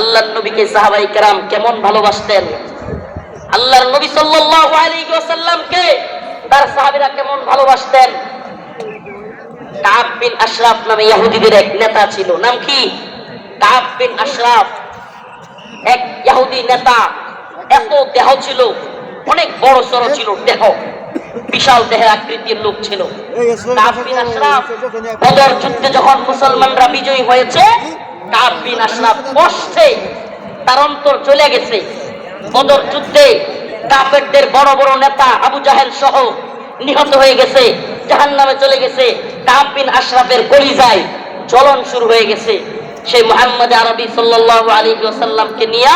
আল্লাহর নবীকে সাহাবাই কেরাম কেমন ভালোবাসতেন? আল্লাহর নবী সাল্লাল্লাহু আলাইহি ওয়াসাল্লামকে তার সাহাবীরা কেমন ভালোবাসতেন? কাব বিন আশরাফ নামে ইহুদিদের এক নেতা ছিল। নাম কি? কাব বিন আশরাফ। এক ইহুদি নেতা। এত দেহ ছিল অনেক বড় সড়ো ছিল দেহ। বিশাল দেহের আকৃতির লোক ছিল। কাব বিন আশরাফ বদর যুদ্ধে যখন মুসলমানরা বিজয়ী হয়েছে অন্তর চলে গেছে। বড় বড় নেতা নিহত হয়ে গেছে চলে গেছে। কলিজায় জ্বলন শুরু হয়ে গেছে। সেই মোহাম্মদ আরবি ওয়াসাল্লামকে নিয়ে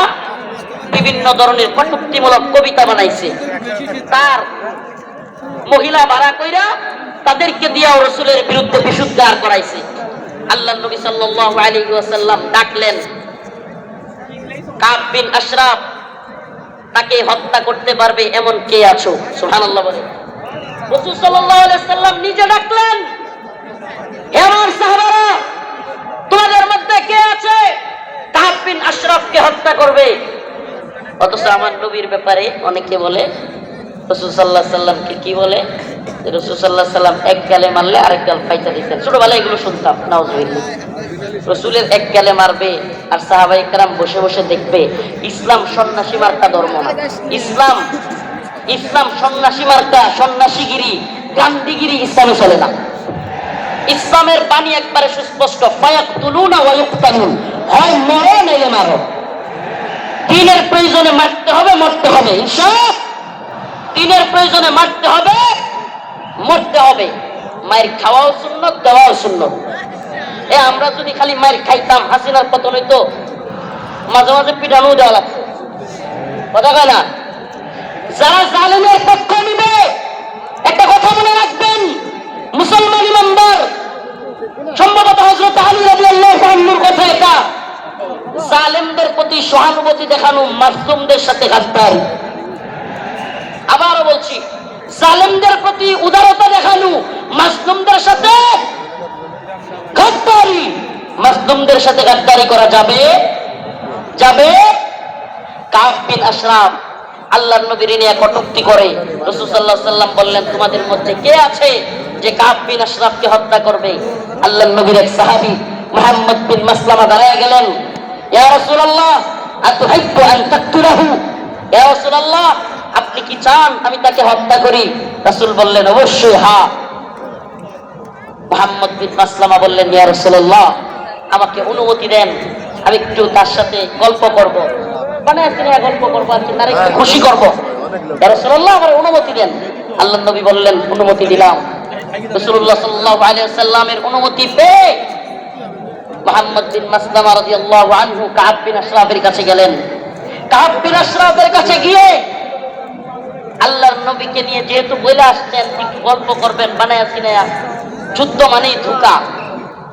বিভিন্ন ধরনের কটুক্তিমূলক কবিতা বানাইছে। তার মহিলা ভাড়া কইরা তাদেরকে দিয়া রসুলের বিরুদ্ধে বিশুদ্ধার করাইছে। আল্লাহ নবী সাল্লাল্লাহু আলাইহি ওয়াসাল্লাম ডাকলেন। কাব বিন আশরাফ, তাকে হত্যা করতে পারবে এমন কে আছো? সুবহানাল্লাহ বলে। রাসূল সাল্লাল্লাহু আলাইহি সাল্লাম নিজে ডাকলেন, হে আমার সাহাবারা, তোমাদের মধ্যে কে আছে? কাব বিন আশরাফকে হত্যা করবে। অথচ আমার নবীর ব্যাপারে অনেকে বলে, রসুল সাল্লাহ সাল্লামকে কি বলে? যে রসুল সাল্লাহ সাল্লাম এক গালে মারলে আরেক গাল ফাইটা দিতেন। এগুলো শুনতাম রসুলের এক গালে মারবে আর সাহাবাই কারাম বসে বসে দেখবে, ইসলাম সন্ন্যাসী মার্কা ধর্ম না। ইসলাম ইসলাম সন্ন্যাসী মার্কা সন্ন্যাসীগিরি, গান্ধীগিরি ইসলামে চলে না। ইসলামের বাণী একবারে সুস্পষ্ট ফায়াক তুলুন হয় মরো নাইলে মারো। দিনের প্রয়োজনে মারতে হবে, মরতে হবে, ইনশাআল্লাহ। দিনের প্রয়োজনে মারতে হবে মরতে হবে। মায়ের খাওয়াও শূন্য দেওয়াও শূন্য এ, আমরা যদি খালি মায়ের খাইতাম, হাসিনার পতন হইতো, মাঝে মাঝে পিঠানো দেওয়া লাগতো। কথা কয় না? যারা জালেমের পক্ষ নিবে, একটা কথা মনে রাখবেন, মুসলমান ইমানদার, সম্ভবত হজরত আলী রাদিয়াল্লাহু আনহুর কথা এটা, জালেমদের প্রতি সহানুভূতি দেখানো মাসুমদের সাথে গাদ্দারি। আবারও বলছি জালেমদের প্রতি উদারতা দেখানো মাসলুমদের সাথে গাদ্দারি। মাসলুমদের সাথে গাদ্দারি করা যাবে? যাবে? কাব বিন আশরাফ, আল্লাহর নবীর নিয়ে কটূক্তি করে রাসূল আলাইহি সাল্লাম বললেন, তোমাদের মধ্যে কে আছে যে কাব বিন হত্যা করবে? আল্লাহর নবীর এক সাহাবী মুহাম্মদ বিন মাসলামা দাঁড়ায় গেলেন, ইয়া রাসূলুল্লাহ, আতুহিব্বু আন তাকতুলাহু? ইয়া রাসূলুল্লাহ আপনি কি চান আমি তাকে হত্যা করি? রাসূল বললেন, অবশ্যই হ্যাঁ মোহাম্মদ বিন মাসলামা বললেন, ইয়া রাসূলুল্লাহ, আমাকে অনুমতি দেন, আমি একটু তার সাথে গল্প করব। মানে গল্প করব আর কি খুশি করব। আমার অনুমতি দেন। আল্লাহ নবী বললেন, অনুমতি দিলাম। আলাইহি ওয়াসাল্লামের অনুমতি পেয়ে মোহাম্মদ বিন মাসলামা রাদিয়াল্লাহু আনহু কাব বিন আশরাফের কাছে গেলেন। কাব বিন আশরাফের কাছে গিয়ে আল্লাহর নবীকে নিয়ে যেহেতু বলে আসছেন, একটু গল্প করবেন, বানায়া সিনায়া। যুদ্ধ মানেই ধোকা।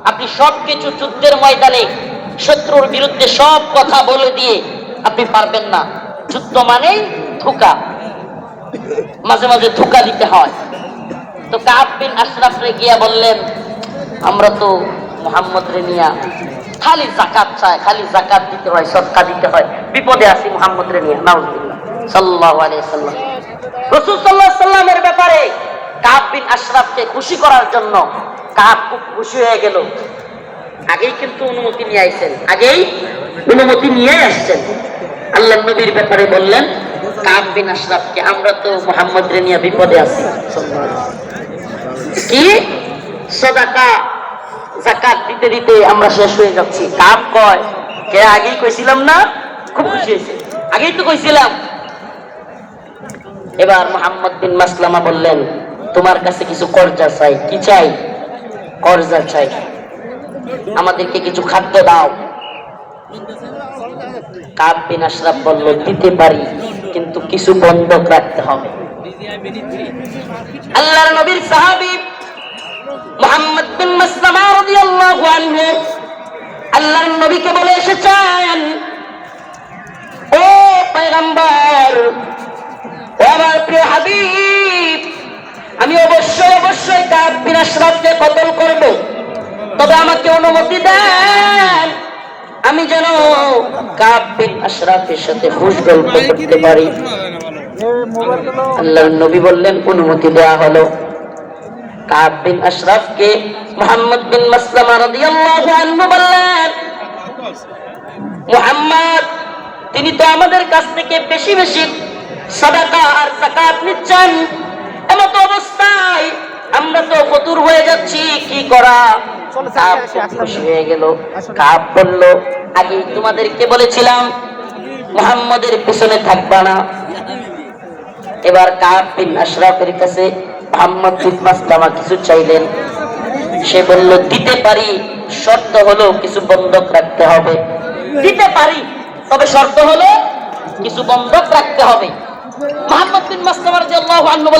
আপনি সব কিছু যুদ্ধের ময়দানে শত্রুর বিরুদ্ধে সব কথা বলে দিয়ে আপনি পারবেন না। যুদ্ধ মানেই ধোকা। মাঝে মাঝে ধোকা দিতে হয়। তো কাব বিন আশরাফ রে গিয়া বললেন, আমরা তো মোহাম্মদ রেনিয়া খালি জাকাত চায় খালি জাকাত দিতে হয় সৎকা দিতে হয়। বিপদে আসি মোহাম্মদ রে নিয়া, নাউজুবিল্লাহ। সাল্লাল্লাহু আলাইহি সাল্লাম ব্যাপারে আশরাফকে খুশি করার জন্য কাব খুব খুশি হয়ে গেল। আগেই কিন্তু অনুমতি নিয়ে আগেই অনুমতি নিয়ে আসছেন। আল্লাহ নবীর ব্যাপারে বললেন আশরাফকে আমরা তো মোহাম্মদ রে নিয়ে বিপদে আছি। কি? সদাকা জাকাত দিতে দিতে আমরা শেষ হয়ে যাচ্ছি। কাম কয়? কে আগেই কইছিলাম না? খুব খুশি হয়েছে। আগেই তো কইছিলাম। এবার মোহাম্মদ বিন মাসলামা বললেন, তোমার কাছে কিছু কর্জা চাই। কি চাই? কর্জা চাই। আমাদেরকে কিছু খাদ্য দাও। কাব বিন আশরাফ বলল, দিতে পারি, কিন্তু কিছু বন্ধক রাখতে হবে। আল্লাহর নবীর সাহাবী মোহাম্মদ বিন মাসলামা রাদিয়াল্লাহু আনহু আল্লাহর নবীকে বলে এসেছেন, ও পয়গম্বর আমার প্রিয় হাবিব, আমি অবশ্যই অবশ্যই কাব বিন আশরাফকে কতল করব। তবে আমাকে অনুমতি দেন, আমি যেন কাব বিন আশরাফের সাথে হুশ গল্প করতে পারি। আল্লাহ নবী বললেন, অনুমতি দেওয়া হলো। কাব বিন আশরাফকে মোহাম্মদ বিন মাসলামা রাদিয়াল্লাহু আনহু বললেন, মুহাম্মদ, তিনি তো আমাদের কাছ থেকে বেশি বেশি সাদাকা আর যাকাত নিচ্ছেন। এমত অবস্থায় আমরা তো ফতুর হয়ে যাচ্ছি কি করা? খুশি হয়ে গেল বলল আগে তোমাদেরকে বলেছিলাম মুহাম্মদের পিছনে থাকবা না। এবার বিন আশরাফের কাছে মোহাম্মদ বিন মাসলামা কিছু চাইলেন। সে বলল দিতে পারি শর্ত হলো কিছু বন্ধক রাখতে হবে। দিতে পারি তবে শর্ত হলো কিছু বন্ধক রাখতে হবে। মোহাম্মদ বিন মাসলামা রাদিয়াল্লাহু আনহু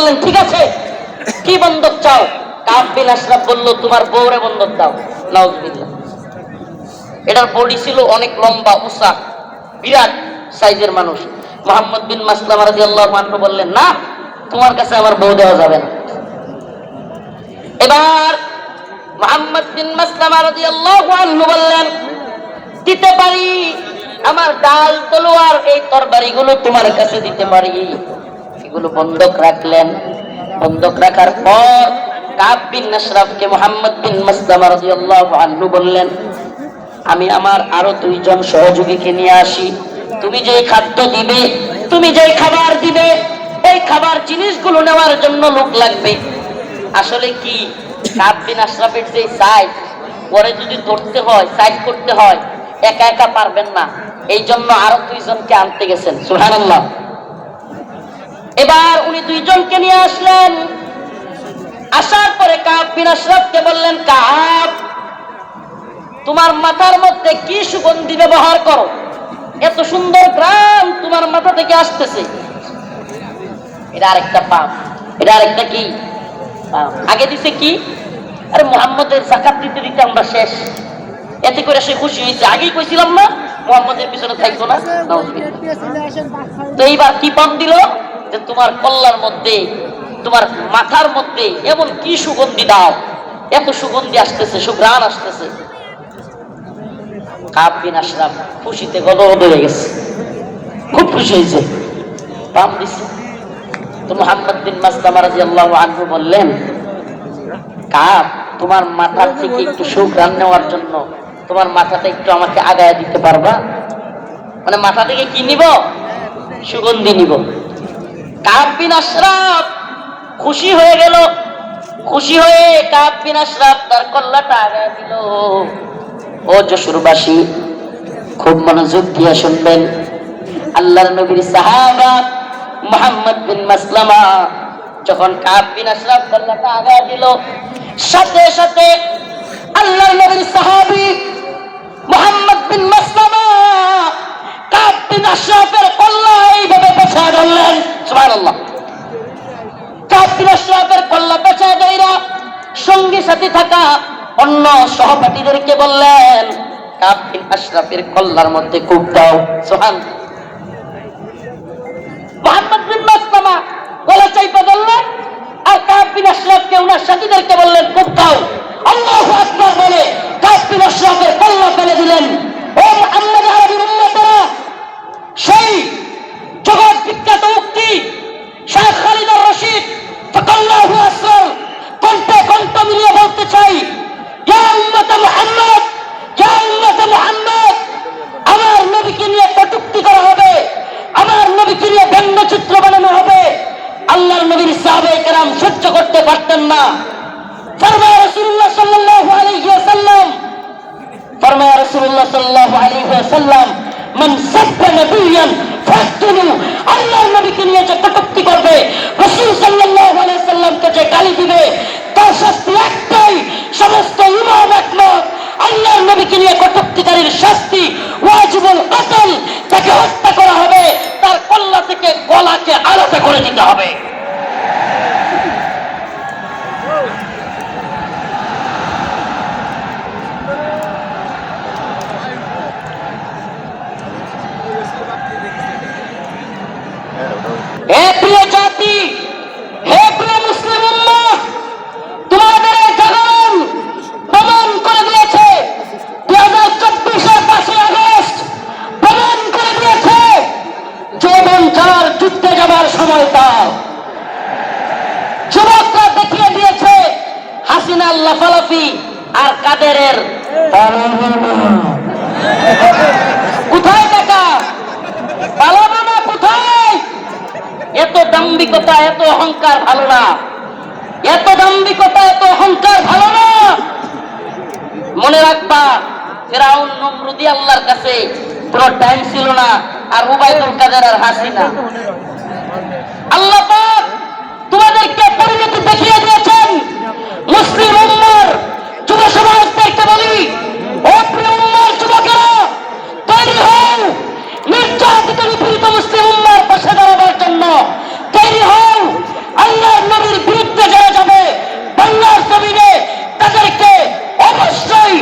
মানুষ। বললেন, না, তোমার কাছে আমার বউ দেওয়া যাবে না। এবার মোহাম্মদ বিন মাসলাম রাদিয়াল্লাহু বললেন, দিতে পারি আমার ডাল তলোয়ার, এই তরবারিগুলো তোমার কাছে দিতে পারি। এগুলো বন্ধক রাখলেন। বন্ধক রাখার পর কাব আমি আমার আরও দুইজন সহযোগীকে নিয়ে আসি। তুমি যে খাদ্য দিবে, তুমি যে খাবার দিবে, এই খাবার জিনিসগুলো নেওয়ার জন্য লোক লাগবে। আসলে কি? কাপ বিন আশরাফের যে সাইজ, পরে যদি ধরতে হয়, সাইজ করতে হয় একা একা পারবেন না। এই জন্য আরও দুইজনকে আনতে গেছেন সুহানাল্লাহ এবার উনি দুইজনকে নিয়ে আসলেন। আসার পরে আশরাফকে বললেন কাপ তোমার মাথার মধ্যে কি সুগন্ধি ব্যবহার করো? এত সুন্দর গ্রাম তোমার মাথা থেকে আসতেছে। এটা আরেকটা পাপ। এটা আরেকটা কি। আগে দিছে কি? আরে মোহাম্মদের জাকাত দিতে দিতে আমরা শেষ। এতে করে সে খুশি হয়েছে। আগেই কইছিলাম না, মোহাম্মদের পিছনে থাকতো না। তো এইবার কি পাপ দিল? যে তোমার কল্লার মধ্যে, তোমার মাথার মধ্যে এমন কি সুগন্ধি দাও। এত সুগন্ধি আসতেছে সুগ্রাণ আসতেছে। বিন আশরাফ খুশিতে গদগদ হয়ে গেছে। খুব খুশি হয়েছে। পাম দিছে। তো মোহাম্মদ বিন মাসলামা রাদিয়াল্লাহু আনহু বললেন কাব তোমার মাথার থেকে একটু সুগ্রাণ নেওয়ার জন্য তোমার মাথাটা একটু আমাকে আগায় দিতে পারবা? মানে মাথা থেকে কি নিব? সুগন্ধি নিব। কাব বিন আশরাফ, খুশি হয়ে গেল। খুশি হয়ে কাব বিন আশরাফ তার কল্লাটা আগায় দিল। ও যশোরবাসী, খুব মনোযোগ দিয়ে শুনবেন। আল্লাহর নবীর সাহাবা মোহাম্মদ বিন মাসলামা যখন কাব বিন আশরাফ কল্লাটা আগায় দিল, সাথে সাথে আল্লাহর নবীর সাহাবী মোহাম্মদ বিন মাসলামা কাব আশরাফের কল্লা এইভাবে সঙ্গী সাথী থাকা অন্য সহপাঠীদেরকে বললেন কাব আশরাফের কল্লার মধ্যে কূপ দাও। সোহান মোহাম্মদ বিন মাসলামা গলা চাইপা ধরলেন আর কাব বিন আশরাফকে ওনার সাথীদেরকে বললেন কোথাও আল্লাহ আকবার বলে কাব বিন আশরাফের কল্লা ফেলে দিলেন। ও মুহাম্মদ আরবি উম্মতেরা সেই জগৎ বিখ্যাত উক্তি শেখ খালিদ রশিদ ফাকাল্লাহু আসর কণ্ঠে কণ্ঠ মিলিয়ে বলতে চাই ইয়া উম্মত মুহাম্মদ ইয়া উম্মত মুহাম্মদ আমার নবীকে নিয়ে কটূক্তি করা হবে আমার নবীকে নিয়ে ব্যঙ্গচিত্র বানানো হবে আল্লাহর নবীর সাহাবে কেরাম সহ্য করতে পারতেন না ফরমায় রাসূলুল্লাহ সাল্লাল্লাহু আলাইহি ওয়াসাল্লাম ফরমায়া রাসূলুল্লাহ সাল্লাল্লাহু আলাইহি ওয়াসাল্লাম মান সাব্বা নাবিয়ান ফাকতুলু আল্লাহর নবীকে নিয়ে যে কটূক্তি করবে রাসূল সাল্লাল্লাহু আলাইহি ওয়াসাল্লামকে যে গালি দিবে তার শাস্তি একটাই সমস্ত ইমাম একমত আল্লাহর নবীকে নিয়ে কটূক্তিকারীর শাস্তি, ওয়াজিবুল কতল, তাকে হত্যা করা হবে। তার কল্লা থেকে গলাকে আলাদা করে দিতে হবে। যুদ্ধে যাবার সময় তার যুবকরা দেখিয়ে দিয়েছে হাসিনার লাফালাফি আর কাদেরের কোথায় টাকা পালাবো না কোথায়? এত দাম্বিকতা এত অহংকার ভালো না। এত দাম্বিকতা এত অহংকার ভালো না। মনে রাখবা, ফেরাউন, নমরুদি, আল্লাহর কাছে কোনো টাইম ছিল না। আর উবাইদুল কাদের আর হাসিনা। আল্লাহ তোমাদেরকে পরিণতি দেখিয়ে দিয়েছেন মুসলিম উম্মার যুব সমাজদেরকে বলি ও প্রিয় উম্মার যুবকেরা তৈরি হও নির্যাতিত নিপীড়িত মুসলিম উম্মার পাশে দাঁড়াবার জন্য তৈরি হও আল্লাহর নবীর বিরুদ্ধে যারা যাবে বাংলার জমিনে তাদেরকে অবশ্যই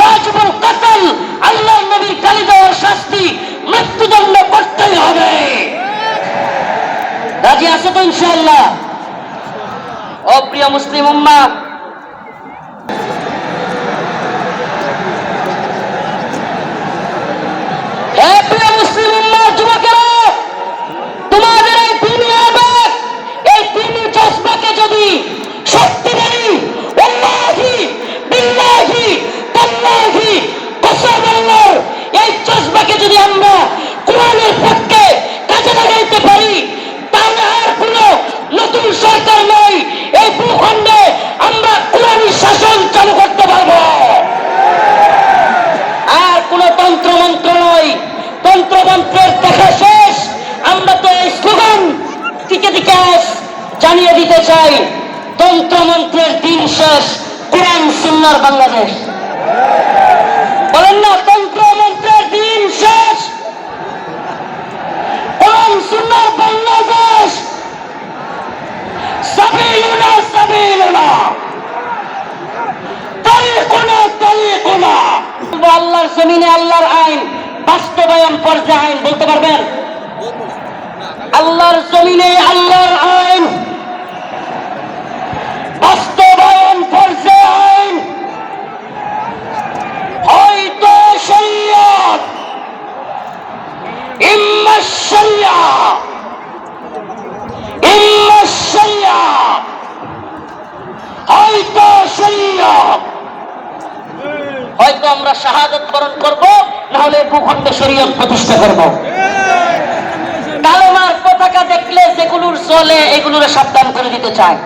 রাজবুল কাতাল আল্লাহর নবীর গালি দেওয়ার শাস্তি মৃত্যুদণ্ড করতেই হবে রাজি আছে তো ইনশাআল্লাহ ও প্রিয় মুসলিম উম্মা হে প্রিয় মুসলিম উম্মা যুবকেরা তোমাদের এই দিনী আবেগ এই দিনী জজবাকে যদি শক্তি দেই ওয়াল্লাহি বিল্লাহি তাল্লাহি কসম আল্লাহর এই জজবাকে যদি আমরা কোরআনের পক্ষে কাজে লাগাইতে পারি তাহলে আর কোনো নতুন সরকার নয় এই ভূখণ্ডে আমরা কোরআনী শাসন চালু করতে পারব আর কোন তন্ত্র মন্ত্র নয় তন্ত্রমন্ত্রের দেখা শেষ আমরা তো এই স্লোগান দিকে দিকে আজ জানিয়ে দিতে চাই তন্ত্রমন্ত্রের দিন শেষ কোরআন, সুন্নার বাংলাদেশ। বলেন না, তন্ত্রমন্ত্রের দিন শেষ। কোরআন, সুন্নার বাংলাদেশ। সাবিলুনা সাবিলুনা। তরিকুনা তরিকুনা আল্লাহর জমিনে আল্লাহর আইন, বাস্তবায়ন পর্যায়ে আইন, বলতে পারবেন? আল্লাহর জমিনে আল্লাহর আইন বাস্তবায়ন পর্যায়ে আইন হয়তো শরিয়ত ইম্মা শরিয়া ইম্মা শরিয়া হয়তো আমরা শাহাদত বরণ করব না হলে ভূখণ্ড শরীয়ত প্রতিষ্ঠা করব। কালেমার পতাকা দেখলে যেগুলোর চলে এগুলোর সাবধান করে দিতে চায়।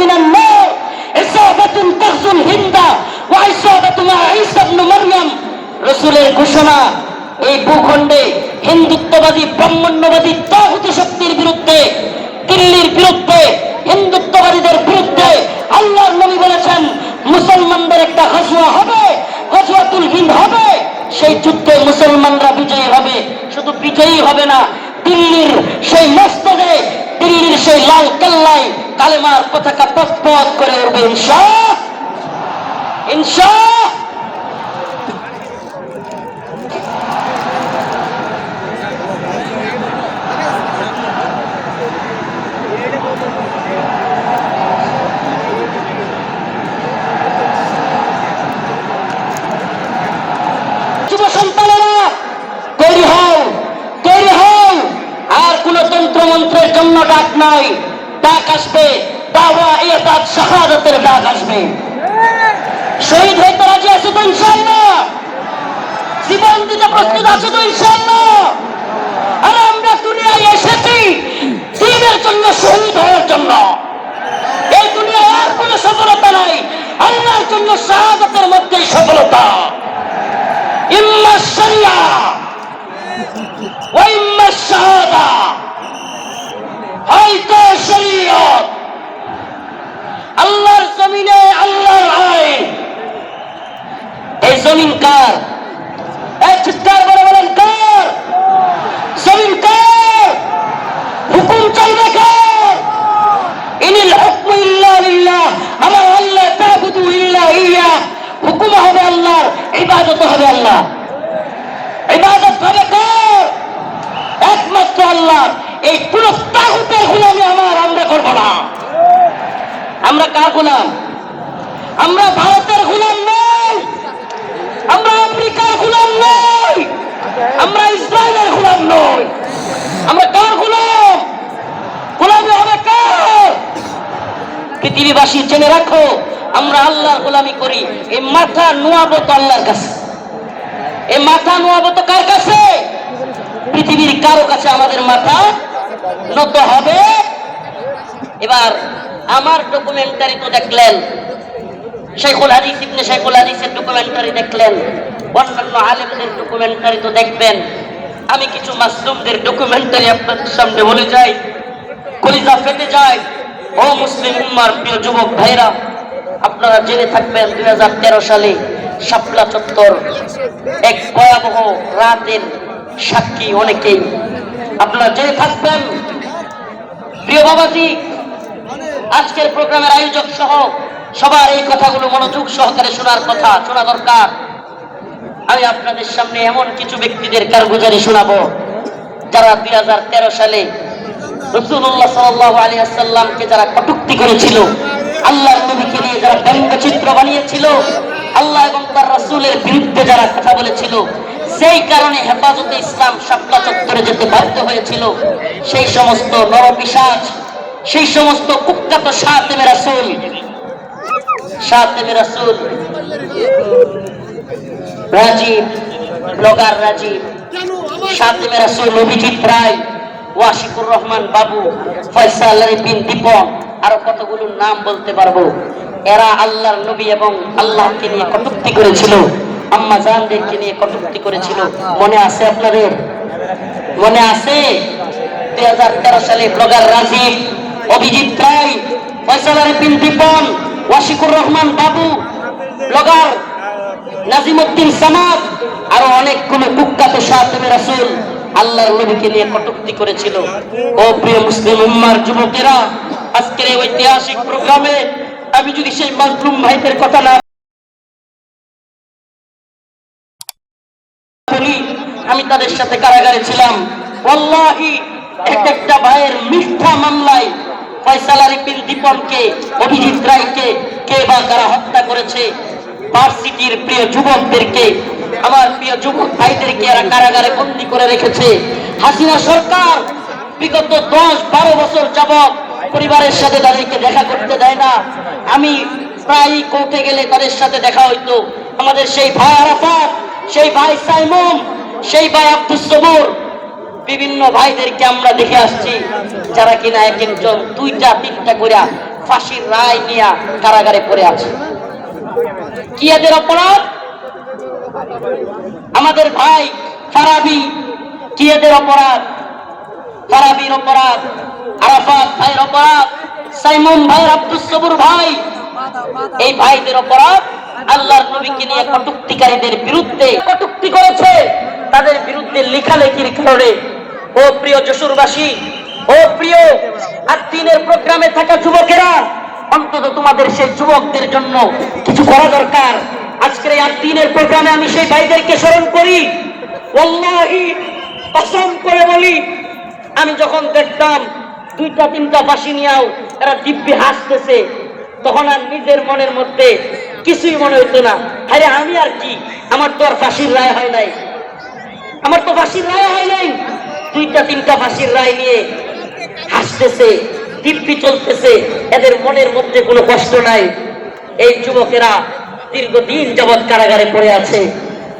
من النار عصابة تغزو الهند وعصابة مع عيسى بن مريم রসুলের ঘোষণা এই ভূখণ্ডে হিন্দুত্ববাদী ব্রাহ্মণ্যবাদী তাহুতি শক্তির বিরুদ্ধে দিল্লির বিরুদ্ধে হিন্দুত্ববাদীদের বিরুদ্ধে আল্লাহর নবী বলেছেন মুসলমানদের একটা হাজুয়া হবে হাজুয়াতুল হিন্দ হবে সেই যুদ্ধে মুসলমানরা বিজয়ী হবে শুধু বিজয়ী হবে না দিল্লির সেই মস্তদে দিল্লির সেই লাল কাল্লাই কালেমার পতাকা পথ করে উঠবে ইনশা ইনশা যুব সন্তানেরা তৈরি হও তৈরি হও আর কোন তন্ত্রমন্ত্রের জন্য ডাক নাই, ডাক আসবে শাহাদতের ডাক আসবে। শহীদ হইতে রাজি আছে তো ইনশাল্লাহ জীবন দিতে প্রস্তুত আছে তো ইনশাল্লাহ আর আমরা দুনিয়ায় এসেছি দিনের জন্য, শহীদ হওয়ার জন্য। এই দুনিয়ায় আর কোনো সফলতা নাই, আল্লাহর জন্য শাহাদতের মধ্যে সফলতা। ইল্লা শরিয়া। জমিন কার? এই চিৎকার করে বলেন কার? জমিন কার? হুকুম চলবে কার? ইনিল ইল্লা লিল্লাহ, আমার আল্লাহ তাবুদু ইল্লা ইয়া। হুকুম হবে আল্লাহর, ইবাদত হবে আল্লাহ ইবাদত হবে কার? একমাত্র আল্লাহ এই কোন তাগুতের গোলামি আমার, আমরা করব না। আমরা কার গুলাম? আমরা ভারতের গোলাম নই আমরা আমেরিকার গোলাম নই আমরা ইসরায়েলের গোলাম নই। আমরা কার গোলাম? গোলামি হবে কার? পৃথিবীবাসী জেনে রাখো, আমরা আল্লাহর গোলামি করি। এই মাথা নোয়াবো তো আল্লাহর কাছে। এই মাথা নোয়াবো তো কার কাছে? পৃথিবীর কারও কাছে আমাদের মাথা নত হবে। এবার আমার ডকুমেন্টারি তো দেখলেন। শেখুল হাদিস, ইবনে শেখুল হাদিসের ডকুমেন্টারি দেখলেন। অন্যান্য আলেমদের ডকুমেন্টারি তো দেখবেন। আমি কিছু মাসলুমদের ডকুমেন্টারি আপনাদের সামনে বলে যাই। কলিজা ফেটে যায়। ও মুসলিম উম্মার প্রিয় যুবক ভাইরা, আপনারা জেনে থাকবেন দুই সালে শাপলা চত্বর এক ভয়াবহ রাতের সাক্ষী অনেকেই। আপনারা জেনে থাকবেন, প্রিয় বাবাজি, আজকের প্রোগ্রামের আয়োজক সহ সবার এই কথাগুলো মনোযোগ সহকারে শোনার কথা, শোনা দরকার। আমি আপনাদের সামনে এমন কিছু ব্যক্তিদের কারগুজারি শোনাবো, যারা দুই সালে রসুল্লাহ সাল্লাহ আলী আসাল্লামকে যারা কটুক্তি করেছিল, আল্লাহর নবীকে নিয়ে যারা বানিয়েছিল, আল্লাহ এবং তার বিরুদ্ধে যারা কথা বলেছিল, সেই কারণে হেফাজতে ইসলাম শাপলা চত্বরে যেতে বাধ্য হয়েছিল, সেই সমস্ত নরপিসাজ সেই সমস্ত কুখ্যাত সাতেমে রাসূল সাতেমে রাসূল রাজীব, ব্লগার রাজীব সাতেমে রাসূল অভিজিৎ রায়, ওয়াশিকুর রহমান বাবু, ফয়সাল বিন দীপক, আরও কতগুলো নাম বলতে পারব? এরা আল্লাহর নবী এবং আল্লাহকে নিয়ে কটুক্তি করেছিল, আম্মা জানদেরকে নিয়ে কটুক্তি করেছিল। মনে আছে আপনাদের? মনে আছে? দুই হাজার তেরো সালে ব্লগার রাজীব, অভিজিৎ রায়, ফয়সাল বিন দীপন ওয়াশিকুর রহমান বাবু, ব্লগার নাজিমুদ্দিন সামাদ, আরও অনেকগুলো কুখ্যাত সাহায্যে রাসূল আল্লাহর নবীকে নিয়ে কটূক্তি করেছিল। ও প্রিয় মুসলিম উম্মার যুবকেরা, আজকের এই ঐতিহাসিক প্রোগ্রামে আমি যদি সেই মাজলুম ভাইদের কথা না বলি, আমি তাদের সাথে কারাগারে ছিলাম। ওয়াল্লাহি, এক একটা ভাইয়ের মিথ্যা মামলায় ফয়সাল আলী বিন দীপনকে, অভিজিৎ রায়কে কে বা কারা হত্যা করেছে ভার্সিটির প্রিয় যুবকদেরকে, আমার প্রিয় যুবক ভাইদেরকে এরা কারাগারে বন্দি করে রেখেছে। হাসিনা সরকার বিগত দশ বারো বছর যাবৎ পরিবারের সাথে তাদেরকে দেখা করতে দেয় না। আমি প্রায় কোর্টে গেলে তাদের সাথে দেখা হইতো। আমাদের সেই ভাই আরাফাত, সেই ভাই সাইমুম সেই ভাই আব্দুস সবুর বিভিন্ন ভাইদেরকে আমরা দেখে আসছি, যারা কিনা এক একজন দুইটা, তিনটা করে ফাঁসির রায় নিয়ে কারাগারে পড়ে আছে। কি এদের অপরাধ? আমাদের ভাই ফারাবি, কি এদের অপরাধ? ফারাবির অপরাধ, আরাফাত ভাইয়ের অপরাধ, সাইমুম ভাই আব্দুস সবুর ভাই। এই ভাইদের অপরাধ আল্লাহর নবীকে নিয়ে কটুক্তিকারীদের বিরুদ্ধে কটুক্তি করেছে। তাদের বিরুদ্ধে লেখালেখির কারণে। ও প্রিয় যশোরবাসী, ও প্রিয় আত্মীনের প্রোগ্রামে থাকা যুবকেরা অন্তত তোমাদের সেই যুবকদের জন্য কিছু করা দরকার। আজকের এই আত্মীনের প্রোগ্রামে আমি সেই ভাইদেরকে স্মরণ করি। কসম করে বলি, আমি যখন দেখতাম দুইটা, তিনটা বাসি নিয়েও এরা দিব্যি হাসতেছে, তখন আর নিজের মনের মধ্যে কিছুই মনে হতো না। আরে আমি আর কি? আমার তো আর ফাঁসির রায় হয় নাই। আমার তো ফাঁসির রায় হয় নাই। দুইটা, তিনটা ফাঁসির রায় নিয়ে হাসতেছে। দিব্যি চলতেছে। এদের মনের মধ্যে কোনো কষ্ট নাই। এই যুবকেরা দীর্ঘদিন যাবৎ কারাগারে পড়ে আছে।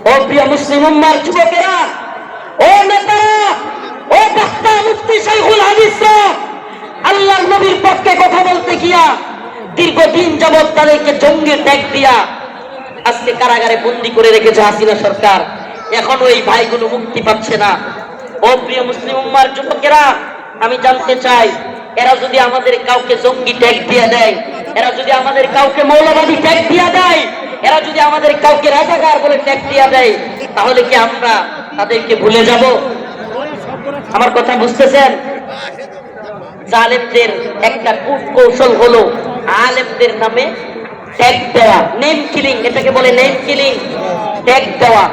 ও প্রিয় মুসলিম উম্মার যুবকেরা, ও নেতারা, ও বক্তা মুফতি শাইখুল হাদিসরা, আল্লাহর নবীর পক্ষে কথা বলতে গিয়া দীর্ঘদিন যাবৎ তাদেরকে জঙ্গি ট্যাগ দিয়া আজকে কারাগারে বন্দি করে রেখেছে হাসিনা সরকার। এখনও এই ভাইগুলো মুক্তি পাচ্ছে না। ও প্রিয় মুসলিম উম্মার যুবকেরা, আমি জানতে চাই এরা যদি আমাদের কাউকে জঙ্গি ট্যাগ দিয়ে দেয়, এরা যদি আমাদের কাউকে মৌলবাদী ট্যাগ দিয়ে দেয়, এরা যদি আমাদের কাউকে রাজাকার বলে ট্যাগ দিয়ে দেয়, তাহলে কি আমরা তাদেরকে ভুলে যাব? আমার কথা বুঝতেছেন? জালেমদের একটা কূট কৌশল হলো আলেমদের নামে ট্যাগ দেওয়া নেম কিলিং এটাকে বলে নেম কিলিং ট্যাগ দেওয়া।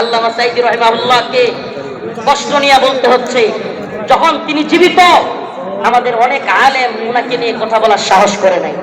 আল্লাহ সাইদি রহমাউল্লাহকে কষ্ট নিয়ে বলতে হচ্ছে, যখন তিনি জীবিত আমাদের অনেক আলেম ওনাকে নিয়ে কথা বলার সাহস করে নাই।